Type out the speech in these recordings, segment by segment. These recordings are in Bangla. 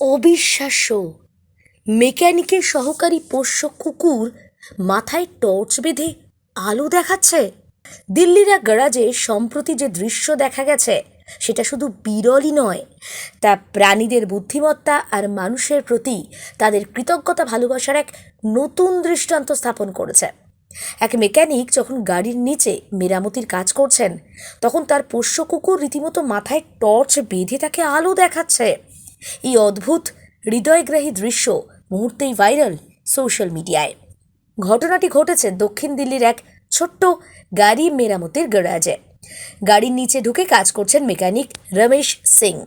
অবিশ্বাস্য। মেকানিকের সহকারী পোষ্য কুকুর মাথায় টর্চ বেঁধে আলো দেখাচ্ছে। দিল্লির এক গ্যারাজে সম্প্রতি যে দৃশ্য দেখা গেছে, সেটা শুধু বিরলই নয়, তা প্রাণীদের বুদ্ধিমত্তা আর মানুষের প্রতি তাদের কৃতজ্ঞতা ভালোবাসার এক নতুন দৃষ্টান্ত স্থাপন করেছে। এক মেকানিক যখন গাড়ির নিচে মেরামতির কাজ করছেন, তখন তার পোষ্য কুকুর রীতিমতো মাথায় টর্চ বেঁধে তাকে আলো দেখাচ্ছে। এই অদ্ভুত হৃদয়গ্রাহী দৃশ্য মুহূর্তেই ভাইরাল সোশ্যাল মিডিয়ায়। ঘটনাটি ঘটেছে দক্ষিণ দিল্লির এক ছোট্ট গাড়ি মেরামতির গ্যারাজে। গাড়ির নিচে ঢুকে কাজ করছেন মেকানিক রমেশ সিং।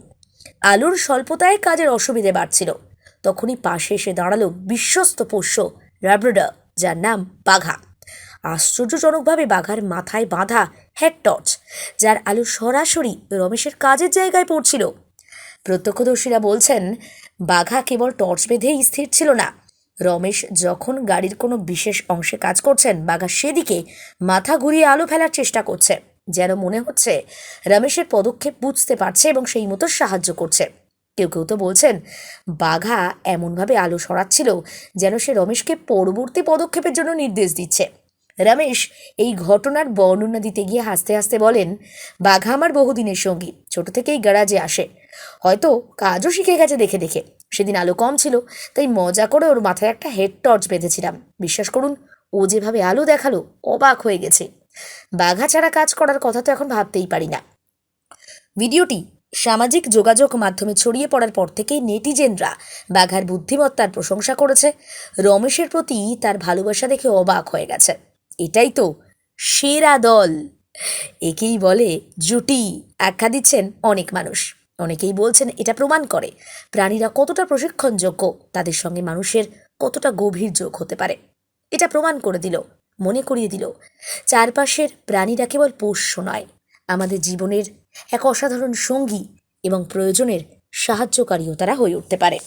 আলুর স্বল্পতায় কাজের অসুবিধে বাড়ছিল। তখনই পাশে এসে দাঁড়াল বিশ্বস্ত পোষ্য র্যাব্রডা যার নাম বাঘা। আশ্চর্যজনকভাবে বাঘার মাথায় বাঁধা হেড টর্চ, যার আলো সরাসরি রমেশের কাজের জায়গায় পড়ছিল। প্রত্যক্ষদর্শীরা বলছেন, বাঘা কেবল টর্চ বেঁধেই স্থির ছিল না। রমেশ যখন গাড়ির কোনো বিশেষ অংশে কাজ করছেন, বাঘা সেদিকে মাথা ঘুরিয়ে আলো ফেলার চেষ্টা করছে। যেন মনে হচ্ছে, রমেশের পদক্ষেপ বুঝতে পারছে এবং সেই মতো সাহায্য করছে। কেউ কেউ তো বলছেন, বাঘা এমনভাবে আলো সরাচ্ছিল যেন সে রমেশকে পরবর্তী পদক্ষেপের জন্য নির্দেশ দিচ্ছে। রমেশ এই ঘটনার বর্ণনা দিতে গিয়ে হাসতে হাসতে বলেন, বাঘা আমার বহুদিনের সঙ্গী, ছোট থেকেই গ্যারাজে আসে। হয়তো কাজও শিখে গেছে দেখে দেখে। সেদিন আলো কম ছিল, তাই মজা করে ওর মাথায় একটা হেড টর্চ বেঁধেছিলাম। বিশ্বাস করুন, ও যেভাবে আলো দেখাল, অবাক হয়ে গেছে। বাঘা ছাড়া কাজ করার কথা তো এখন ভাবতেই পারি না। ভিডিওটি সামাজিক যোগাযোগ মাধ্যমে ছড়িয়ে পড়ার পর থেকেই নেটিজেনরা বাঘার বুদ্ধিমত্তার প্রশংসা করেছে। রমেশের প্রতি তার ভালোবাসা দেখে অবাক হয়ে গেছে। এটাই তো সেরা দল। একেই বলে জুটি, আখ্যা দিচ্ছেন অনেক মানুষ। অনেকেই বলছেন এটা প্রমাণ করে প্রাণীরা কতটা প্রশিক্ষণযোগ্য, তাদের সঙ্গে মানুষের কতটা গভীর যোগ হতে পারে। এটা প্রমাণ করে দিল, মনে করিয়ে দিল, চারপাশের প্রাণীরা কেবল পোষ্য নয়, আমাদের জীবনের এক অসাধারণ সঙ্গী এবং প্রয়োজনের সাহায্যকারীও তারা হয়ে উঠতে পারে।